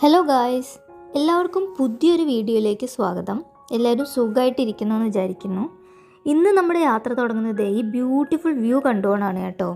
Hello guys എല്ലാവർക്കും പുതിയൊരു വീഡിയോയിലേക്ക് സ്വാഗതം. എല്ലാവരും സുഖമായിട്ടിരിക്കുന്നു എന്ന് വിചാരിക്കുന്നു. ഇന്ന് നമ്മുടെ യാത്ര തുടങ്ങുന്നത് ഈ ബ്യൂട്ടിഫുൾ വ്യൂ കണ്ടുകൊണ്ടാണ് കേട്ടോ.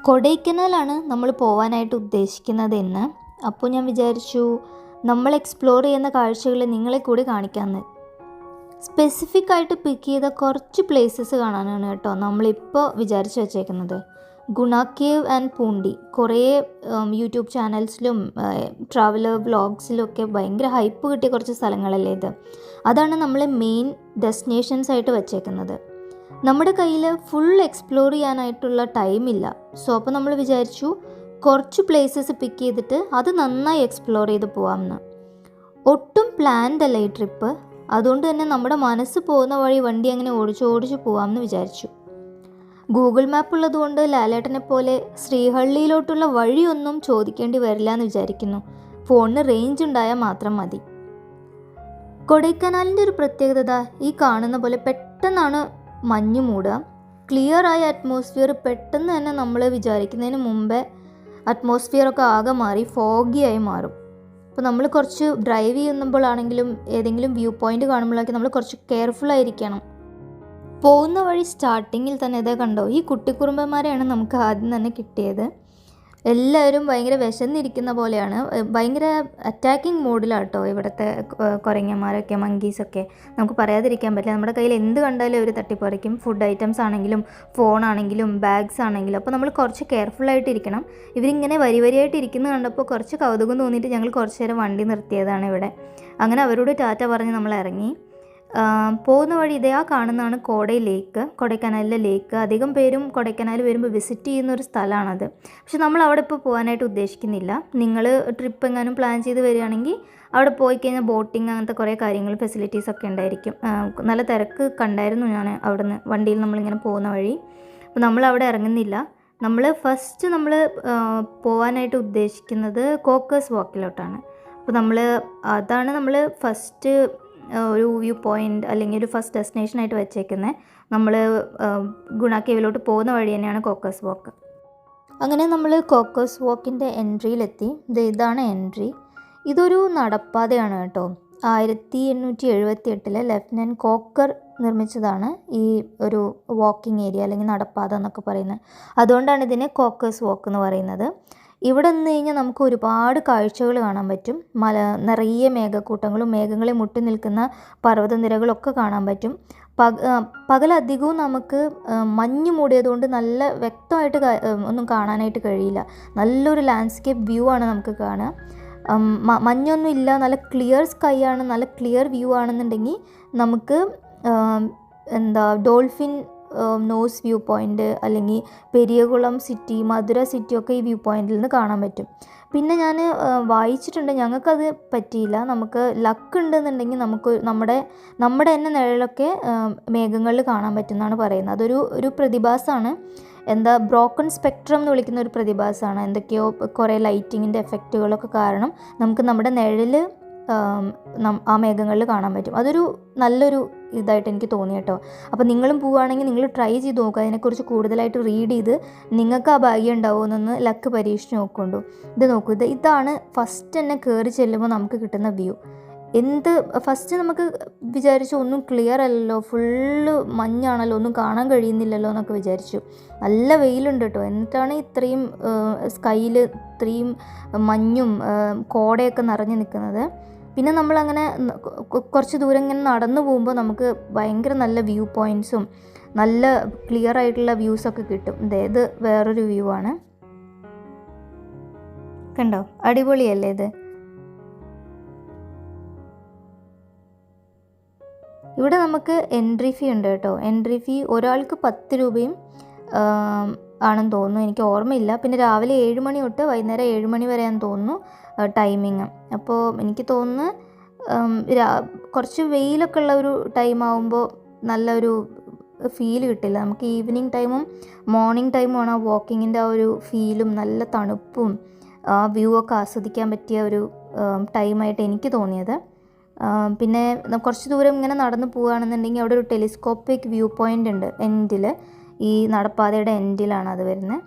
കൊടൈക്കനാലാണ് നമ്മൾ പോകാനായിട്ട് ഉദ്ദേശിക്കുന്നത് എന്ന്. അപ്പോൾ ഞാൻ വിചാരിച്ചു നമ്മൾ എക്സ്പ്ലോർ ചെയ്യുന്ന കാഴ്ചകൾ നിങ്ങളെ കൂടി കാണിക്കാമെന്ന്. സ്പെസിഫിക് ആയിട്ട് പിക്ക് ചെയ്ത കുറച്ച് പ്ലേസസ് കാണാനാണ് കേട്ടോ നമ്മളിപ്പോൾ വിചാരിച്ചു വെച്ചേക്കുന്നത്. ഗുണ കേവ് ആൻഡ് പൂണ്ടി. കുറേ യൂട്യൂബ് ചാനൽസിലും ട്രാവലർ വ്ളോഗ്സിലുമൊക്കെ ഭയങ്കര ഹൈപ്പ് കിട്ടിയ കുറച്ച് സ്ഥലങ്ങളല്ലേ ഇത്. അതാണ് നമ്മൾ മെയിൻ ഡെസ്റ്റിനേഷൻസ് ആയിട്ട് വെച്ചേക്കുന്നത്. നമ്മുടെ കയ്യിൽ ഫുൾ എക്സ്പ്ലോർ ചെയ്യാനായിട്ടുള്ള ടൈമില്ല. സോ അപ്പോൾ നമ്മൾ വിചാരിച്ചു കുറച്ച് പ്ലേസസ് പിക്ക് ചെയ്തിട്ട് അത് നന്നായി എക്സ്പ്ലോർ ചെയ്ത് പോകാമെന്ന് ഒട്ടും പ്ലാൻഡ് അല്ല ഈ ട്രിപ്പ്. അതുകൊണ്ട് തന്നെ നമ്മുടെ മനസ്സ് പോകുന്ന വഴി വണ്ടി അങ്ങനെ ഓടിച്ച് ഓടിച്ച് പോകാമെന്ന് വിചാരിച്ചു. ഗൂഗിൾ മാപ്പ് ഉള്ളതുകൊണ്ട് ലാലേട്ടനെ പോലെ ശ്രീഹള്ളിയിലോട്ടുള്ള വഴിയൊന്നും ചോദിക്കേണ്ടി വരില്ല എന്ന് വിചാരിക്കുന്നു. ഫോണിന് റേഞ്ച് ഉണ്ടായാൽ മാത്രം മതി. കൊടൈക്കനാലിന്റെ ഒരു പ്രത്യേകത ഈ കാണുന്ന പോലെ പെട്ടെന്നാണ് മഞ്ഞ് മൂടുക. ക്ലിയർ ആയ അറ്റ്മോസ്ഫിയർ പെട്ടെന്ന് തന്നെ നമ്മൾ വിചാരിക്കുന്നതിന് മുമ്പേ അറ്റ്മോസ്ഫിയറൊക്കെ ആകെ മാറി ഫോഗിയായി മാറും. അപ്പോൾ നമ്മൾ കുറച്ച് ഡ്രൈവ് ചെയ്യുമ്പോഴാണെങ്കിലും ഏതെങ്കിലും വ്യൂ പോയിന്റ് കാണുമ്പോഴൊക്കെ നമ്മൾ കുറച്ച് കെയർഫുൾ ആയിരിക്കണം. പോകുന്ന വഴി സ്റ്റാർട്ടിങ്ങിൽ തന്നെ ഇതേ കണ്ടോ? ഈ കുട്ടിക്കുറുമ്പന്മാരെയാണ് നമുക്ക് ആദ്യം തന്നെ കിട്ടിയത്. എല്ലാവരും ഭയങ്കര വിശന്നിരിക്കുന്ന പോലെയാണ്. ഭയങ്കര അറ്റാക്കിംഗ് മോഡിലാട്ടോ ഇവിടുത്തെ ഏഹ് കുരങ്ങന്മാരൊക്കെ മങ്കീസൊക്കെ നമുക്ക് പറയാതിരിക്കാൻ പറ്റില്ല. നമ്മുടെ കയ്യിൽ എന്ത് കണ്ടാലും അവർ തട്ടിപ്പറിക്കും. ഫുഡ് ഐറ്റംസ് ആണെങ്കിലും ഫോണാണെങ്കിലും ബാഗ്സ് ആണെങ്കിലും. അപ്പോൾ നമ്മൾ കുറച്ച് ഇരിക്കണം. ഇവരിങ്ങനെ വരി വരിയായിട്ട് ഇരിക്കുന്നത് കണ്ടപ്പോൾ കുറച്ച് കൗതുകം തോന്നിയിട്ട് ഞങ്ങൾ കുറച്ച് നേരം വണ്ടി നിർത്തിയതാണ് ഇവിടെ. അങ്ങനെ അവരോട് ടാറ്റ പറഞ്ഞ് നമ്മൾ ഇറങ്ങി. പോകുന്ന വഴി ഇതേ ആ കാണുന്നതാണ് കോടൈ ലേക്ക് കൊടൈക്കനാലിലെ ലേക്ക്. അധികം പേരും കൊടൈക്കനാൽ വരുമ്പോൾ വിസിറ്റ് ചെയ്യുന്ന ഒരു സ്ഥലമാണത് പക്ഷെ നമ്മൾ അവിടെ ഇപ്പോൾ പോകാനായിട്ട് ഉദ്ദേശിക്കുന്നില്ല. നിങ്ങൾ ട്രിപ്പ് എങ്ങാനും പ്ലാൻ ചെയ്ത് വരികയാണെങ്കിൽ അവിടെ പോയി കഴിഞ്ഞാൽ ബോട്ടിങ് അങ്ങനത്തെ കുറേ കാര്യങ്ങൾ ഫെസിലിറ്റീസ് ഒക്കെ ഉണ്ടായിരിക്കും. നല്ല തിരക്ക് കണ്ടായിരുന്നു ഞാൻ അവിടുന്ന് വണ്ടിയിൽ നമ്മളിങ്ങനെ പോകുന്ന വഴി. അപ്പോൾ നമ്മൾ അവിടെ ഇറങ്ങുന്നില്ല നമ്മൾ ഫസ്റ്റ് നമ്മൾ പോകാനായിട്ട് ഉദ്ദേശിക്കുന്നത് കോക്കേഴ്സ് വാക്കിലോട്ടാണ്. അപ്പോൾ നമ്മൾ അതാണ് നമ്മൾ ഫസ്റ്റ് ഒരു വ്യൂ പോയിന്റ് അല്ലെങ്കിൽ ഒരു ഫസ്റ്റ് ഡെസ്റ്റിനേഷൻ ആയിട്ട് വെച്ചേക്കുന്നത് നമ്മൾ ഗുണ കേവിലോട്ട് പോകുന്ന വഴി തന്നെയാണ് കോക്കസ് വോക്ക്. അങ്ങനെ നമ്മൾ കോക്കസ് വോക്കിന്റെ എൻട്രിയിലെത്തി. ഇത് ഇതാണ് എൻട്രി. ഇതൊരു നടപ്പാതയാണ് കേട്ടോ. ആയിരത്തി എണ്ണൂറ്റി എഴുപത്തി എട്ടിലെ ലെഫ്റ്റനന്റ് കോക്കർ നിർമ്മിച്ചതാണ് ഈ ഒരു വാക്കിംഗ് ഏരിയ അല്ലെങ്കിൽ നടപ്പാത എന്നൊക്കെ പറയുന്നത്. അതുകൊണ്ടാണ് ഇതിനെ കോക്കേഴ്സ് വാക്ക് എന്ന് പറയുന്നത്. ഇവിടെ നിന്ന് കഴിഞ്ഞാൽ നമുക്ക് ഒരുപാട് കാഴ്ചകൾ കാണാൻ പറ്റും. മല നിറയെ മേഘക്കൂട്ടങ്ങളും മേഘങ്ങളെ മുട്ടി നിൽക്കുന്ന പർവതനിരകളൊക്കെ കാണാൻ പറ്റും. പക പകലധികവും നമുക്ക് മഞ്ഞ് മൂടിയതുകൊണ്ട് നല്ല വ്യക്തമായിട്ട് ഒന്നും കാണാനായിട്ട് കഴിയില്ല. നല്ലൊരു ലാൻഡ്സ്കേപ്പ് വ്യൂ ആണ് നമുക്ക് കാണുക മഞ്ഞൊന്നും ഇല്ല. നല്ല ക്ലിയർ സ്കൈ ആണ്. നല്ല ക്ലിയർ വ്യൂ ആണെന്നുണ്ടെങ്കിൽ നമുക്ക് എന്താ ഡോൾഫിൻ നോസ് വ്യൂ പോയിന്റ് അല്ലെങ്കിൽ പെരിയകുളം സിറ്റി മധുര സിറ്റി ഒക്കെ ഈ വ്യൂ പോയിന്റിൽ നിന്ന് കാണാൻ പറ്റും. പിന്നെ ഞാൻ വായിച്ചിട്ടുണ്ട്. ഞങ്ങൾക്കത് പറ്റിയില്ല. നമുക്ക് ലക്ക് ഉണ്ടെന്നുണ്ടെങ്കിൽ നമുക്ക് നമ്മുടെ നമ്മുടെ തന്നെ നിഴലൊക്കെ മേഘങ്ങളിൽ കാണാൻ പറ്റുമെന്നാണ് പറയുന്നത്. അതൊരു ഒരു പ്രതിഭാസമാണ്. എന്താ ബ്രോക്കൺ സ്പെക്ട്രം എന്ന് വിളിക്കുന്ന ഒരു പ്രതിഭാസമാണ്. എന്തൊക്കെയോ കുറേ ലൈറ്റിങ്ങിന്റെ എഫക്റ്റുകളൊക്കെ കാരണം നമുക്ക് നമ്മുടെ നിഴൽ ആ മേഘങ്ങളിൽ കാണാൻ പറ്റും. അതൊരു നല്ലൊരു ഇതായിട്ട് എനിക്ക് തോന്നി കേട്ടോ. അപ്പോൾ നിങ്ങളും പോവുകയാണെങ്കിൽ നിങ്ങൾ ട്രൈ ചെയ്ത് നോക്കുക അതിനെക്കുറിച്ച് കൂടുതലായിട്ട് റീഡ് ചെയ്ത് നിങ്ങൾക്ക് ആ ഭാഗ്യം ഉണ്ടാവുമെന്നൊന്ന് ലക്ക് പരീക്ഷിച്ച് നോക്കുന്നുണ്ടോ ഇത് നോക്കൂ. ഇത് ഇതാണ് ഫസ്റ്റ് തന്നെ കയറി ചെല്ലുമ്പോൾ നമുക്ക് കിട്ടുന്ന വ്യൂ എന്ത് ഫസ്റ്റ് നമുക്ക് വിചാരിച്ചു ഒന്നും ക്ലിയർ അല്ലല്ലോ ഫുള്ള് മഞ്ഞാണല്ലോ ഒന്നും കാണാൻ കഴിയുന്നില്ലല്ലോ എന്നൊക്കെ വിചാരിച്ചു. നല്ല വെയിലുണ്ട് കേട്ടോ. എന്നിട്ടാണ് ഇത്രയും സ്കൈയിൽ ഇത്രയും മഞ്ഞും കോടയൊക്കെ നിറഞ്ഞു നിൽക്കുന്നത്. പിന്നെ നമ്മളങ്ങനെ കുറച്ച് ദൂരം ഇങ്ങനെ നടന്നു പോകുമ്പോൾ നമുക്ക് ഭയങ്കര നല്ല വ്യൂ പോയിന്റ്സും നല്ല ക്ലിയർ ആയിട്ടുള്ള വ്യൂസ് ഒക്കെ കിട്ടും. അതായത് വേറൊരു വ്യൂ ആണ്. കണ്ടോ? അടിപൊളിയല്ലേ ഇത്? ഇവിടെ നമുക്ക് എൻട്രി ഫീ ഉണ്ട് കേട്ടോ. എൻട്രി ഫീ ഒരാൾക്ക് പത്ത് രൂപയും ആണെന്ന് തോന്നുന്നു. എനിക്ക് ഓർമ്മയില്ല. പിന്നെ രാവിലെ ഏഴ് മണി തൊട്ട് വൈകുന്നേരം ഏഴ് മണി വരെയാണെന്ന് തോന്നുന്നു. ടൈമിങ് അപ്പോൾ എനിക്ക് തോന്നുന്നു കുറച്ച് വെയിലൊക്കെ ഉള്ള ഒരു ടൈം ആകുമ്പോൾ നല്ലൊരു ഫീൽ കിട്ടില്ല. നമുക്ക് ഈവനിങ് ടൈമും മോർണിംഗ് ടൈമുമാണ് ആ വാക്കിങ്ങിന്റെ ആ ഒരു ഫീലും നല്ല തണുപ്പും ആ വ്യൂ ഒക്കെ ആസ്വദിക്കാൻ പറ്റിയ ഒരു ടൈമായിട്ട് എനിക്ക് തോന്നിയത്. പിന്നെ കുറച്ച് ദൂരം ഇങ്ങനെ നടന്നു പോവുകയാണെന്നുണ്ടെങ്കിൽ അവിടെ ഒരു ടെലിസ്കോപ്പിക് വ്യൂ പോയിന്റ് ഉണ്ട് എൻഡിൽ ഈ നടപ്പാതയുടെ എൻഡിലാണ് അത് വരുന്നത്.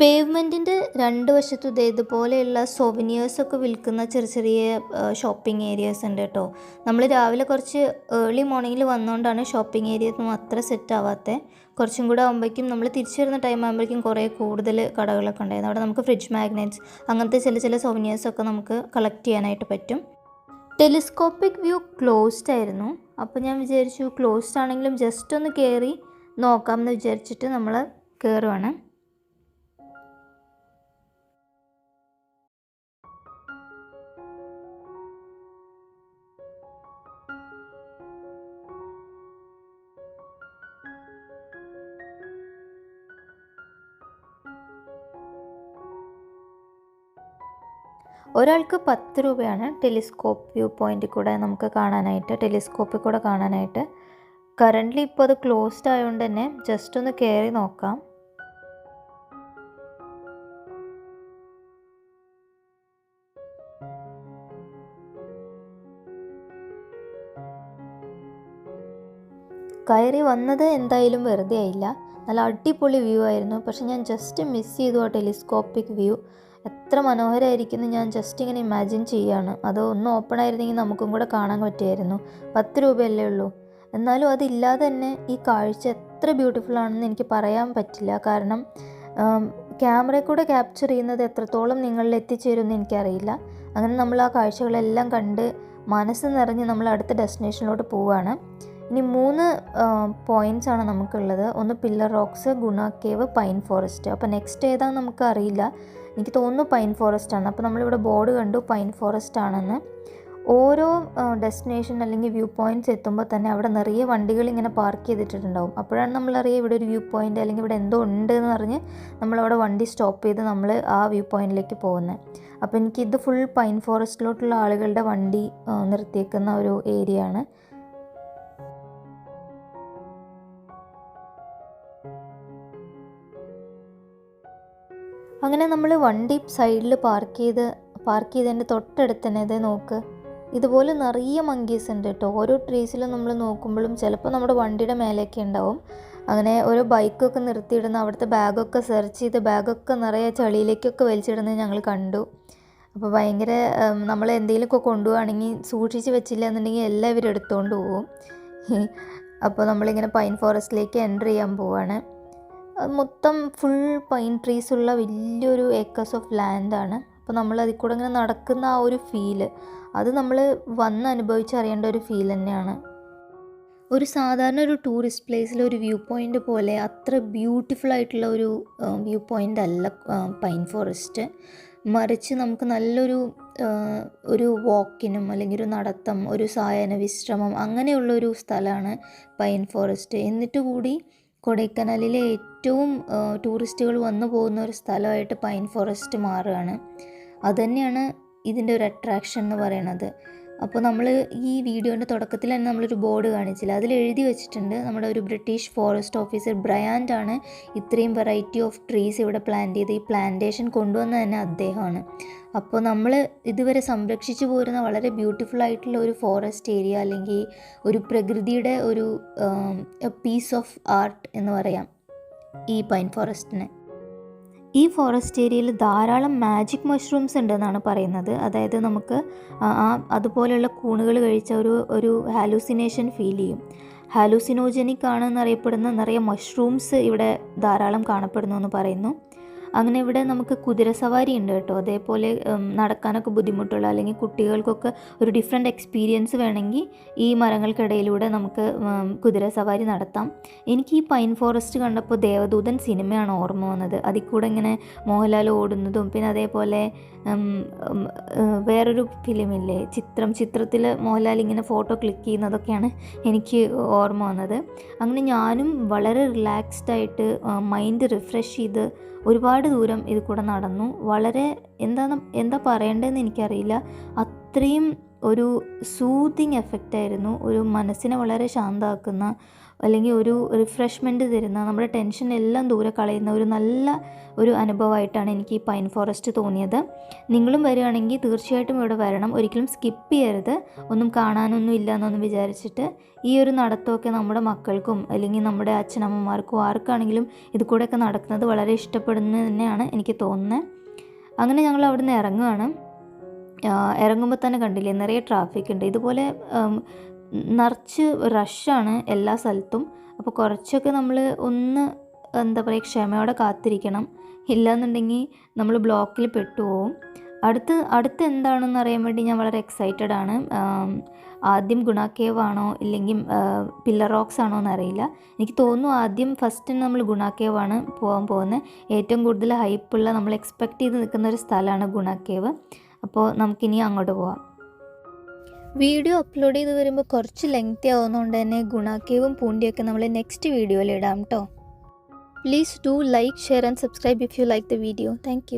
പേയ്മെന്റിന്റെ രണ്ട് വശത്തും ഇതേ ഇതുപോലെയുള്ള സൊവനിയേഴ്സൊക്കെ വിൽക്കുന്ന ചെറിയ ചെറിയ ഷോപ്പിംഗ് ഏരിയാസ് ഉണ്ട് കേട്ടോ. നമ്മൾ രാവിലെ കുറച്ച് ഏർലി മോർണിംഗിൽ വന്നുകൊണ്ടാണ് ഷോപ്പിംഗ് ഏരിയ ഒന്നും അത്ര സെറ്റ് ആവാത്തത് കുറച്ചും കൂടെ ആകുമ്പോഴേക്കും നമ്മൾ തിരിച്ചു വരുന്ന ടൈം ആകുമ്പോഴേക്കും കുറേ കൂടുതൽ കടകളൊക്കെ ഉണ്ടായിരുന്നു. അവിടെ നമുക്ക് ഫ്രിഡ്ജ് മാഗ്നറ്റ്സ് അങ്ങനത്തെ ചില ചില സൊവനിയേഴ്സൊക്കെ നമുക്ക് കളക്ട് ചെയ്യാനായിട്ട് പറ്റും. ടെലിസ്കോപ്പിക് വ്യൂ ക്ലോസ്ഡ് ആയിരുന്നു. അപ്പോൾ ഞാൻ വിചാരിച്ചു ക്ലോസ്ഡ് ആണെങ്കിലും ജസ്റ്റ് ഒന്ന് കയറി നോക്കാം എന്ന് വിചാരിച്ചിട്ട് നമ്മൾ കയറുവാണ് ഒരാൾക്ക് പത്ത് രൂപയാണ് ടെലിസ്കോപ്പ് വ്യൂ പോയിന്റിൽ കൂടെ നമുക്ക് കാണാനായിട്ട് ടെലിസ്കോപ്പിൽ കൂടെ കാണാനായിട്ട്. കറന്റ്ലി ഇപ്പോൾ അത് ക്ലോസ്ഡ് ആയതുകൊണ്ട് തന്നെ ജസ്റ്റ് ഒന്ന് കയറി നോക്കാം. കയറി വന്നത് എന്തായാലും വെറുതെ ആയില്ല. നല്ല അടിപൊളി വ്യൂ ആയിരുന്നു. പക്ഷെ ഞാൻ ജസ്റ്റ് മിസ് ചെയ്തു ആ ടെലിസ്കോപ്പിക് വ്യൂ. എത്ര മനോഹരമായിരിക്കുന്നു ഞാൻ ജസ്റ്റ് ഇങ്ങനെ ഇമാജിൻ ചെയ്യുകയാണ്. അത് ഒന്ന് ഓപ്പൺ ആയിരുന്നെങ്കിൽ നമുക്കും കൂടെ കാണാൻ പറ്റുമായിരുന്നു. പത്ത് രൂപയല്ലേ ഉള്ളൂ. എന്നാലും അതില്ലാതെ തന്നെ ഈ കാഴ്ച എത്ര ബ്യൂട്ടിഫുൾ ആണെന്ന് എനിക്ക് പറയാൻ പറ്റില്ല. കാരണം ക്യാമറയിൽ കൂടെ ക്യാപ്ചർ ചെയ്യുന്നത് എത്രത്തോളം നിങ്ങളിൽ എത്തിച്ചേരുമെന്ന് എനിക്കറിയില്ല. അങ്ങനെ നമ്മൾ ആ കാഴ്ചകളെല്ലാം കണ്ട് മനസ്സ് നിറഞ്ഞ് നമ്മൾ അടുത്ത ഡെസ്റ്റിനേഷനിലോട്ട് പോവുകയാണ്. ഇനി മൂന്ന് പോയിന്റ്സ് ആണ് നമുക്കുള്ളത്. ഒന്ന് pillar rocks Guna cave pine forest അപ്പോൾ നെക്സ്റ്റ് ഏതാണെന്ന് നമുക്ക് അറിയില്ല. എനിക്ക് തോന്നുന്നു പൈൻ ഫോറസ്റ്റ് ആണ്. അപ്പോൾ നമ്മളിവിടെ ബോർഡ് കണ്ടു പൈൻ ഫോറസ്റ്റ് ആണെന്ന്. ഓരോ ഡെസ്റ്റിനേഷൻ അല്ലെങ്കിൽ വ്യൂ പോയിന്റ്സ് എത്തുമ്പോൾ തന്നെ അവിടെ നിറയെ വണ്ടികൾ ഇങ്ങനെ പാർക്ക് ചെയ്തിട്ടുണ്ടാവും. അപ്പോഴാണ് നമ്മളറിയുക ഇവിടെ ഒരു വ്യൂ പോയിന്റ് അല്ലെങ്കിൽ ഇവിടെ എന്തോ ഉണ്ട് എന്ന് പറഞ്ഞ് നമ്മളവിടെ വണ്ടി സ്റ്റോപ്പ് ചെയ്ത് നമ്മൾ ആ വ്യൂ പോയിന്റിലേക്ക് പോകുന്നത് അപ്പോൾ എനിക്കിത് ഫുൾ പൈൻ ഫോറസ്റ്റിലോട്ടുള്ള ആളുകളുടെ വണ്ടി നിർത്തിയേക്കുന്ന ഒരു ഏരിയ ആണ്. അങ്ങനെ നമ്മൾ വണ്ടി സൈഡിൽ പാർക്ക് ചെയ്ത് പാർക്ക് ചെയ്തതിന്റെ തൊട്ടടുത്ത് തന്നെ നോക്ക്. ഇതുപോലെ നിറയെ മങ്കീസ് ഉണ്ട് കേട്ടോ. ഓരോ ട്രീസിലും നമ്മൾ നോക്കുമ്പോഴും ചിലപ്പോൾ നമ്മുടെ വണ്ടിയുടെ മേലെയൊക്കെ ഉണ്ടാവും. അങ്ങനെ ഓരോ ബൈക്കൊക്കെ നിർത്തിയിടുന്ന അവിടുത്തെ ബാഗൊക്കെ സെർച്ച് ചെയ്ത് ബാഗൊക്കെ നിറയെ ചളിയിലേക്കൊക്കെ വലിച്ചിടുന്നത് ഞങ്ങൾ കണ്ടു. അപ്പോൾ ഭയങ്കര നമ്മൾ എന്തെങ്കിലുമൊക്കെ കൊണ്ടുപോവുകയാണെങ്കിൽ സൂക്ഷിച്ച് വെച്ചില്ല എന്നുണ്ടെങ്കിൽ എല്ലാവരും എടുത്തുകൊണ്ട് പോകും അപ്പോൾ നമ്മളിങ്ങനെ പൈൻ ഫോറസ്റ്റിലേക്ക് എന്റർ ചെയ്യാൻ പോവാണ്. മൊത്തം ഫുൾ പൈൻ ട്രീസ് ഉള്ള വലിയൊരു ഏക്കേഴ്സ് ഓഫ് ലാൻഡാണ് അപ്പോൾ നമ്മൾ അതിൽ കൂടെ ഇങ്ങനെ നടക്കുന്ന ആ ഒരു ഫീൽ അത് നമ്മൾ വന്ന് അനുഭവിച്ചറിയേണ്ട ഒരു ഫീൽ തന്നെയാണ്. ഒരു സാധാരണ ഒരു ടൂറിസ്റ്റ് പ്ലേസിലെ ഒരു വ്യൂ പോയിന്റ് പോലെ അത്ര ബ്യൂട്ടിഫുൾ ആയിട്ടുള്ള ഒരു വ്യൂ പോയിന്റ് അല്ല പൈൻ ഫോറസ്റ്റ് മറിച്ച് നമുക്ക് നല്ലൊരു ഒരു വാക്കിനും അല്ലെങ്കിൽ ഒരു നടത്തം ഒരു സായന വിശ്രമം അങ്ങനെയുള്ളൊരു സ്ഥലമാണ് പൈൻ ഫോറസ്റ്റ് എന്നിട്ട് കൂടി കൊടൈക്കനാലിലെ ഏറ്റവും ടൂറിസ്റ്റുകൾ വന്നു പോകുന്ന ഒരു സ്ഥലമായിട്ട് പൈൻ ഫോറസ്റ്റ് മാറുകയാണ്. അതുതന്നെയാണ് ഇതിന്റെ ഒരു അട്രാക്ഷൻ എന്ന് പറയുന്നത്. അപ്പോൾ നമ്മൾ ഈ വീഡിയോന്റെ തുടക്കത്തിൽ തന്നെ നമ്മളൊരു ബോർഡ് കാണിച്ചില്ല. അതിൽ എഴുതി വെച്ചിട്ടുണ്ട് നമ്മുടെ ഒരു ബ്രിട്ടീഷ് ഫോറസ്റ്റ് ഓഫീസർ ബ്രയാൻഡ് ആണ് ഇത്രയും വെറൈറ്റി ഓഫ് ട്രീസ് ഇവിടെ പ്ലാന്റ് ചെയ്ത് ഈ പ്ലാന്റേഷൻ കൊണ്ടുവന്ന തന്നെ അദ്ദേഹമാണ്. അപ്പോൾ നമ്മൾ ഇതുവരെ സംരക്ഷിച്ചു പോരുന്ന വളരെ ബ്യൂട്ടിഫുൾ ആയിട്ടുള്ള ഒരു ഫോറസ്റ്റ് ഏരിയ അല്ലെങ്കിൽ ഒരു പ്രകൃതിയുടെ ഒരു പീസ് ഓഫ് ആർട്ട് എന്ന് പറയാം ഈ പൈൻ ഫോറസ്റ്റിന്. ഈ ഫോറസ്റ്റ് ഏരിയയിൽ ധാരാളം മാജിക് മഷ്റൂംസ് ഉണ്ടെന്നാണ് പറയുന്നത്. അതായത് നമുക്ക് ആ അതുപോലെയുള്ള കൂണുകൾ കഴിച്ച ഒരു ഒരു ഹാലൂസിനേഷൻ ഫീൽ ചെയ്യും. ഹാലൂസിനോജനിക് ആണെന്നറിയപ്പെടുന്ന നിറയെ മഷ്റൂംസ് ഇവിടെ ധാരാളം കാണപ്പെടുന്നു എന്ന് പറയുന്നു. അങ്ങനെ ഇവിടെ നമുക്ക് കുതിരസവാരി ഉണ്ട് കേട്ടോ. അതേപോലെ നടക്കാനൊക്കെ ബുദ്ധിമുട്ടുള്ള അല്ലെങ്കിൽ കുട്ടികൾക്കൊക്കെ ഒരു ഡിഫറെന്റ് എക്സ്പീരിയൻസ് വേണമെങ്കിൽ ഈ മരങ്ങൾക്കിടയിലൂടെ നമുക്ക് കുതിരസവാരി നടത്താം. എനിക്ക് ഈ പൈൻ ഫോറസ്റ്റ് കണ്ടപ്പോൾ ദേവദൂതൻ സിനിമയാണ് ഓർമ്മ വന്നത്. അതിൽ കൂടെ ഇങ്ങനെ മോഹൻലാൽ ഓടുന്നതും പിന്നെ അതേപോലെ വേറൊരു ഫിലിമില്ലേ ചിത്രം ചിത്രത്തിൽ മോഹൻലാൽ ഇങ്ങനെ ഫോട്ടോ ക്ലിക്ക് ചെയ്യുന്നതൊക്കെയാണ് എനിക്ക് ഓർമ്മ വന്നത്. അങ്ങനെ ഞാനും വളരെ റിലാക്സ്ഡ് ആയിട്ട് മൈൻഡ് റിഫ്രഷ് ചെയ്ത് ഒരുപാട് ദൂരം ഇത് കൂടെ നടന്നു. വളരെ എന്താണ് എന്താ പറയേണ്ടതെന്ന് എനിക്കറിയില്ല. അത്രയും ഒരു സൂതിങ് എഫക്റ്റായിരുന്നു ഒരു മനസ്സിനെ വളരെ ശാന്തമാക്കുന്ന അല്ലെങ്കിൽ ഒരു റിഫ്രഷ്മെന്റ് തരുന്ന നമ്മുടെ ടെൻഷൻ എല്ലാം ദൂരെ കളയുന്ന ഒരു നല്ല ഒരു അനുഭവമായിട്ടാണ് എനിക്ക് ഈ പൈൻ ഫോറസ്റ്റ് തോന്നിയത്. നിങ്ങളും വരികയാണെങ്കിൽ തീർച്ചയായിട്ടും ഇവിടെ വരണം. ഒരിക്കലും സ്കിപ്പ് ചെയ്യരുത്. ഒന്നും കാണാനൊന്നും ഇല്ല എന്നൊന്നും വിചാരിച്ചിട്ട് ഈ ഒരു നടത്തമൊക്കെ നമ്മുടെ മക്കൾക്കും അല്ലെങ്കിൽ നമ്മുടെ അച്ഛനമ്മമാർക്കും ആർക്കാണെങ്കിലും ഇത് നടക്കുന്നത് വളരെ ഇഷ്ടപ്പെടുന്നത് തന്നെയാണ് എനിക്ക് തോന്നുന്നത്. അങ്ങനെ ഞങ്ങൾ അവിടുന്ന് ഇറങ്ങുകയാണ്. ഇറങ്ങുമ്പോൾ തന്നെ കണ്ടില്ലേ നിറയെ ട്രാഫിക് ഉണ്ട്. ഇതുപോലെ നിറച്ച് റഷാണ് എല്ലാ സ്ഥലത്തും. അപ്പോൾ കുറച്ചൊക്കെ നമ്മൾ ഒന്ന് എന്താ പറയുക ക്ഷമയോടെ കാത്തിരിക്കണം. ഇല്ലയെന്നുണ്ടെങ്കിൽ നമ്മൾ ബ്ലോക്കിൽ പെട്ടുപോകും അടുത്ത് അടുത്ത് എന്താണെന്ന് അറിയാൻ വേണ്ടി ഞാൻ വളരെ എക്സൈറ്റഡ് ആണ്. ആദ്യം ഗുണ കേവ് ആണോ ഇല്ലെങ്കിൽ പില്ലർ റോക്സ് ആണോ എന്നറിയില്ല. എനിക്ക് തോന്നുന്നു ആദ്യം ഫസ്റ്റ് നമ്മൾ ഗുണ കേവ് ആണ് പോകാൻ പോകുന്നത് ഏറ്റവും കൂടുതൽ ഹൈപ്പുള്ള നമ്മൾ എക്സ്പെക്റ്റ് ചെയ്ത് നിൽക്കുന്ന ഒരു സ്ഥലമാണ് ഗുണ കേവ് അപ്പോൾ നമുക്കിനി അങ്ങോട്ട് പോവാം. വീഡിയോ അപ്ലോഡ് ചെയ്ത് വരുമ്പോൾ കുറച്ച് ലെങ്തി ആവുന്നതുകൊണ്ട് തന്നെ ഗുണാക്കേവും പൂണ്ടിയൊക്കെ നമ്മൾ നെക്സ്റ്റ് വീഡിയോയിൽ ഇടാം കേട്ടോ please do like share and subscribe if you like the video thank